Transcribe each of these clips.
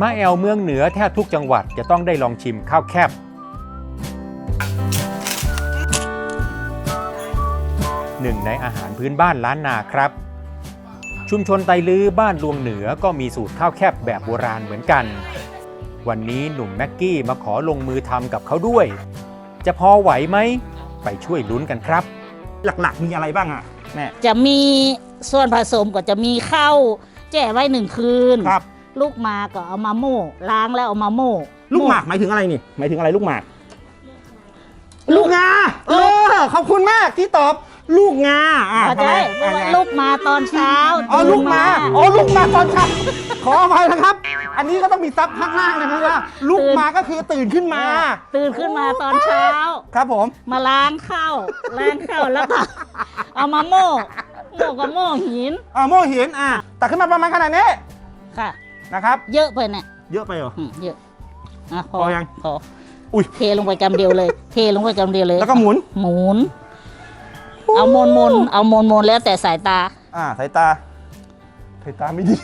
มาแอลเมืองเหนือแทบทุกจังหวัดจะต้องได้ลองชิมข้าวแคบ หนึ่งในอาหารพื้นบ้านล้านนาครับ ชุมชนไตลื้อบ้านลวงเหนือก็มีสูตรข้าวแคบแบบโบราณเหมือนกัน วันนี้หนุ่มแม็กกี้มาขอลงมือทำกับเขาด้วย จะพอไหวไหม ไปช่วยลุ้นกันครับ หลักๆมีอะไรบ้างอะแม่จะมีส่วนผสมก็จะมีข้าวแจ่ไว้หนึ่งคืน ครับ ลูกหมากก็เอามาโม่ล้างแล้วเอามาโม่ลูกหมากหมายถึงอะไรนี่หมายถึงอะไรลูกหมาก ลูกงาเออขอบคุณมากที่ตอบ ลูกงาอะเข้าทำใจไมเพราะว่าอะลูกมาตอนเช้าอ๋อตื่นลูกมาอ๋อลูกมาตอนเช้าขออภัยนะครับ อันนี้ก็ต้องมีซับข้างล่างนะครับว่าลูกมาก็คือตื่นขึ้นมา ตื่นขึ้นมาตอนเช้า ครับผม มาล้างข้าวล้างข้าวแล้วก็เอามาโม่โม่กับโม่หินอ่าโม่หินอะตักขึ้นมาประมาณขนาดนี้ค่ะ นะครับ เยอะไปเนี่ยเยอะไปเหรอ อืมเยอะอะพอพอยัง พออุ๊ยเทลงไปกำเดียวเลย เทลงไปกำเดียวเลยแล้วก็หมุน หมุน เอามนมนๆเอามนมนๆแล้วแต่สายตา อ่าสายตาสายตาไม่ดี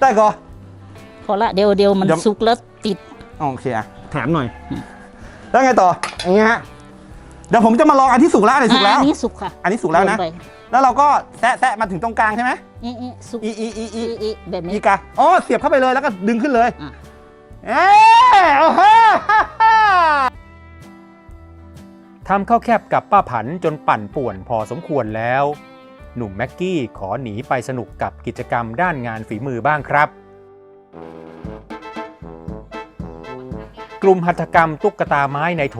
ได้ก่อน พอละเดี๋ยวเดี๋ยวมันเดี๋ยว สุกแล้วติด อ๋อโอเคอะแถมหน่อย แล้วไงต่ออย่างเงี้ยฮะเดี๋ยวผมจะมาลองอันที่สุกแล้วอันที่สุกแล้ว อันนี้สุกค่ะอันนี้สุกแล้วนะโยไป แล้วเราก็แตะแตะมาถึงตรงกลางใช่ไหมอีอีสุกอีอีอีอีอีอีแบบนี้ อีกาอ๋อเสียบเข้าไปเลยแล้วก็ดึงขึ้นเลยอะ เอ๊ะโอ้โหทำข้าวแคบกับป้าผันจนปั่นป่วนพอสมควรแล้ว หนุ่มแม็กกี้ขอหนีไปสนุกกับกิจกรรมด้านงานฝีมือบ้างครับ กลุ่มหัตถกรรมตุ๊กตาไม้ในโถ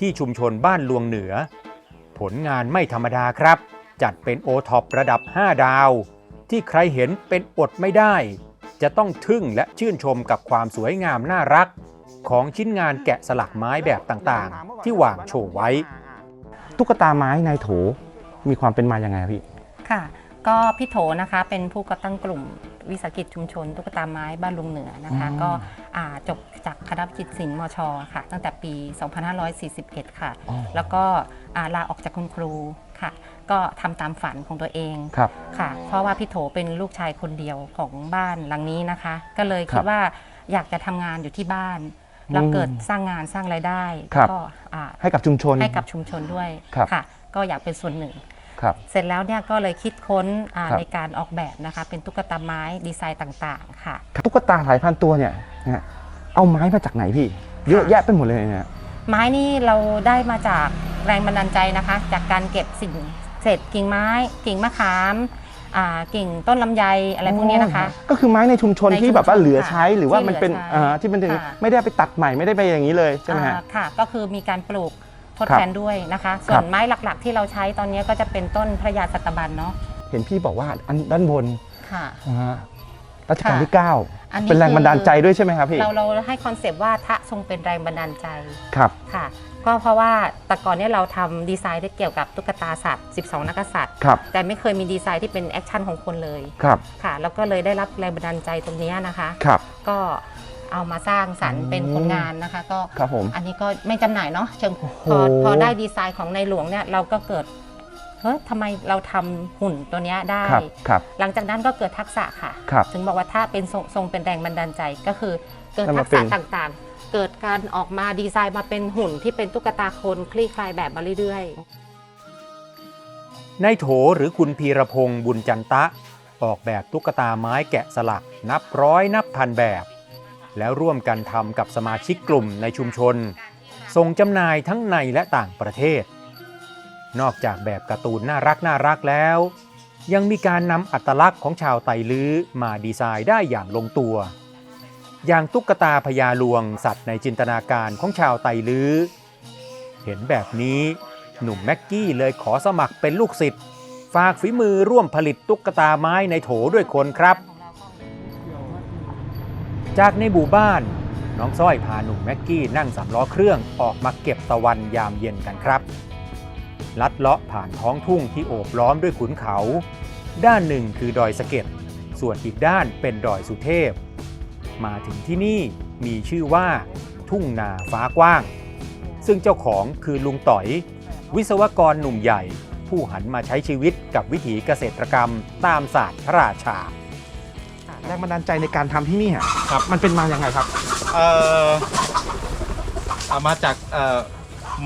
ที่ชุมชนบ้านลวงเหนือ ผลงานไม่ธรรมดาครับ จัดเป็นโอท็อประดับ 5 ดาว ที่ใครเห็นเป็นอดไม่ได้ จะต้องทึ่งและชื่นชมกับความสวยงามน่ารัก ของชิ้นงานแกะสลักไม้แบบต่างๆ ที่วางโชว์ไว้ ตุ๊กตาไม้ในโถมีความเป็นมายังไงครับพี่ค่ะก็พี่โถนะคะเป็นผู้ก่อตั้งกลุ่มวิสาหกิจชุมชนตุ๊กตาไม้บ้านลุงเหนือนะคะอืมก็อ่าจบจากคณะวิจิตรศิลป์มชค่ะ ตั้งแต่ปี 2541 ค่ะอ๋อแล้วก็อ่าลาออกจากคุณครู ค่ะ ก็ทำตามฝันของตัวเองครับค่ะ เพราะว่าพี่โถเป็นลูกชายคนเดียวของบ้านหลังนี้นะคะ ก็เลยครัคิบดว่าอยากจะทำงานอยู่ที่บ้านแล้วเกิดสร้างงานสร้างรายได้ครับก็อ่าให้กับชุมชนให้กับชุมชนด้วยครับค่ะ ก็อยากเป็นส่วนหนึ่งครับเสร็จแล้วเนี่ยก็เลยคิดค้นอ่าครับในการออกแบบนะคะ เป็นตุ๊กตาไม้ดีไซน์ต่างๆค่ะ ตุ๊กตาหลายพันตัวเนี่ยนะฮะเอาไม้มาจากไหนพี่ เยอะแยะไปหมดเลยเนี่ยไม้นี่เราได้มาจาก แรงบันดาลใจนะคะ จากการเก็บสิ่งเศษกิ่งไม้ กิ่งมะขามอ่ากิ่งต้นลำไยอะไรพวกเนี้ยนะคะ ก็คือไม้ในชุมชนในชุมชนที่แบบว่าเหลือค่ะใช้หรือว่าที่มันเป็นเหลือใช้อ่าที่มันถึงค่ะ ไม่ได้ไปตัดใหม่ไม่ได้ไปอย่างนี้เลยใช่ไหมฮะ อ่าค่ะ ก็คือมีการปลูกทดครับแทนด้วยนะคะ ส่ครัวนบ ไม้หลักๆ ที่เราใช้ตอนนี้ก็จะเป็นต้นพระยาสัตบันเนาะเห็นพี่บอกว่าอันด้านบนค่ะ อ่ารัชกาลที่ อันนี้9เป็นแรงคือบันดาลใจด้วยใช่ไหมครับพี่ เราเราให้คอนเซปต์ว่าทะทรงเป็นแรงบันดาลใจครับ ค่ะ ก็เพราะว่าแต่ก่อนเนี่ยเราทำดีไซน์ที่เกี่ยวกับตุ๊กตาสัตว์ 12 นักกษัตริย์ ครับ แต่ไม่เคยมีดีไซน์ที่เป็นแอคชั่นของคนเลย ครับ ค่ะ แล้วก็เลยได้รับแรงบันดาลใจตรงเนี้ยนะคะ ครับ ก็เอามาสร้างสรรค์เป็นผลงานนะคะ ก็ครับผม อันนี้ก็ไม่จำหน่ายเนาะเชิงโอ้โหพอพอได้ดีไซน์ของในหลวงเนี่ยเราก็เกิด เฮ้ยทำไมเราทำหุ่นตัวเนี้ยได้ครับครับหลังจากนั้นก็เกิดทักษะค่ะครับถึงบอกว่าถ้าเป็นทรงทรงเป็นแรงบันดาลใจก็คือเกิดให้ทัมากเป็ษะนต่างๆ เกิดการออกมาดีไซน์มาเป็นหุ่นที่เป็นตุ๊กตาคนคลี่คลายแบบมาเรื่อยๆในโถหรือคุณพีรพงศ์บุญจันตะ ออกแบบตุ๊กตาไม้แกะสลักนับร้อยนับพันแบบ แล้วร่วมกันทำกับสมาชิกกลุ่มในชุมชน ส่งจำหน่ายทั้งในและต่างประเทศ นอกจากแบบการ์ตูนน่ารักน่ารักแล้ว ยังมีการนำอัตลักษณ์ของชาวไตลื้อมาดีไซน์ได้อย่างลงตัว อย่างตุ๊กตาพญาลวงสัตว์ในจินตนาการของชาวไตลื้อ เห็นแบบนี้หนุ่มแม็กกี้เลยขอสมัครเป็นลูกศิษย์ฝากฝีมือร่วมผลิตตุ๊กตาไม้ในโถด้วยคนครับ จากในหมู่บ้านน้องสร้อยพาหนุ่มแม็กกี้นั่งสามล้อเครื่องออกมาเก็บตะวันยามเย็นกันครับ ลัดเลาะผ่านท้องทุ่งที่โอบล้อมด้วยขุนเขา ด้านหนึ่งคือดอยสะเก็ด ส่วนอีกด้านเป็นดอยสุเทพ มาถึงที่นี่มีชื่อว่า ทุ่งนาฟ้ากว้าง ซึ่งเจ้าของคือลุงต่อย วิศวกรหนุ่มใหญ่ ผู้หันมาใช้ชีวิตกับวิถีเกษตรกรรมตามศาสตร์พระราชาอแรงบันดาลใจในการทำที่นี่อะครับ มันเป็นมาอย่างไงครับ เอ่อเอามาจากเอ่อ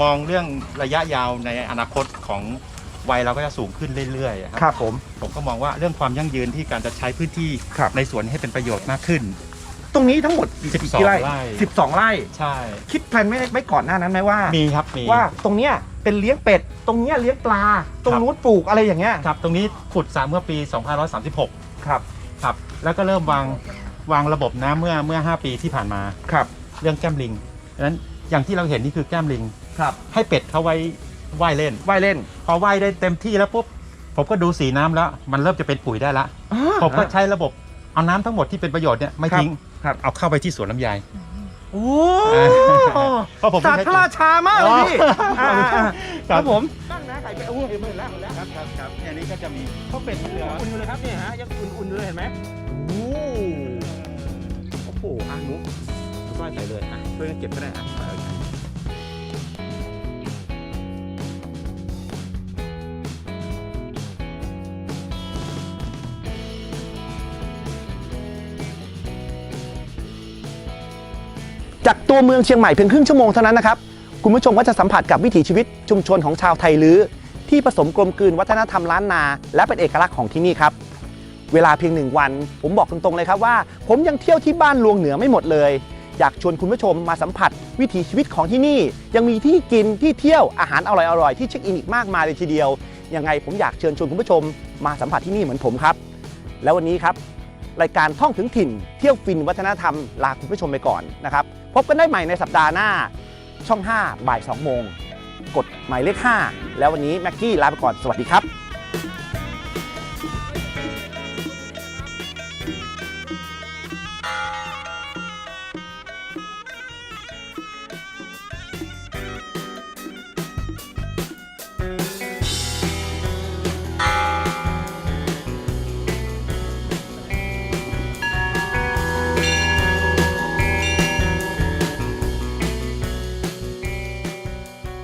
มองเรื่องระยะยาวในอนาคตของวัยเราก็จะสูงขึ้นเรื่อยๆอะครับผม ผมก็มองว่าเรื่องความยั่งยืนที่การจะใช้พื้นที่ครับ ในสวนให้เป็นประโยชน์มากขึ้น ตรงนี้ทั้งหมดกี่12กี่ไร่ไร่12ไร่ ใช่ คิดแพลนไม่ไม่ก่อนหน้านั้นไหมว่า มีครับมี ว่าตรงเนี้ยเป็นเลี้ยงเป็ด ตรงเนี้ยเลี้ยงปลา ตรงครับ นู้นปลูกอะไรอย่างเงี้ย ครับตรงนี้ขุดสระเมื่อปี 2536 ครับ ครับ แล้วก็เริ่มวางวางระบบน้ำเมื่อเมื่อ 5 ปีที่ผ่านมา ครับ เรื่องแก้มลิงดังนั้นอย่างที่เราเห็นนี่คือแก้มลิง ครับให้เป็ดเขาไว้ว่ายเล่น ว่ายเล่น พอว่ายได้เต็มที่แล้วปุ๊บผมก็ดูสีน้ำแล้ว มันเริ่มจะเป็นปุ๋ยได้ละผมก็ใช้ระบบเอาน้ำทั้งหมดที่เป็นประโยชน์เนี่ยไม่ครับทิ้งครับ เอาเข้าไปที่สวนลำไย โอ้เพราะผมศาสตร์พระราชามากเลยพี่อ๋ออ่าอ่าคครัรับ บผมตั้งนะไก่เป็ดโอ้ยหมื่นแล้วหมื่นแล้วครับครับครับอันนี้ก็จะมีเขาเป็ดเหลืออุ่นอยู่เลยครับเนี่ยฮะยังอุ่นๆอยู่เลยเห็นไหมโอ้โอ้โหอะหนูหนูก้อยใส่เลยอะช่วยกันเก็บก็ได้อะเอาเอ จากตัวเมืองเชียงใหม่เพียงครึ่งชั่วโมงเท่านั้นนะครับ คุณผู้ชมก็จะสัมผัสกับวิถีชีวิตชุมชนของชาวไทยลื้อที่ผสมกลมกลืนวัฒนธรรมล้านนา และเป็นเอกลักษณ์ของที่นี่ครับ เวลาเพียงหนึ่งวัน ผมบอกตรงๆเลยครับว่า ผมยังเที่ยวที่บ้านลวงเหนือไม่หมดเลย อยากชวนคุณผู้ชมมาสัมผัส วิถีชีวิตของที่นี่ ยังมีที่กินที่เที่ยวอาหารอร่อยๆที่เช็คอินอีกมากมายเลยทีเดียวยังไงผมอยากเชิญชวนคุณผู้ชมมาสัมผัสที่นี่เหมือนผมครับ แล้ววันนี้ครับ รายการท่องถึงถิ่น เที่ยวฟินวัฒนธรรมลาคุณผู้ชมไปก่อนนะครับพบกันได้ใหม่ในสัปดาห์หน้าช่อง 5 บ่าย 2 โมง กดหมายเลข 5 แล้ววันนี้แม็กกี้ลาไปก่อนสวัสดีครับ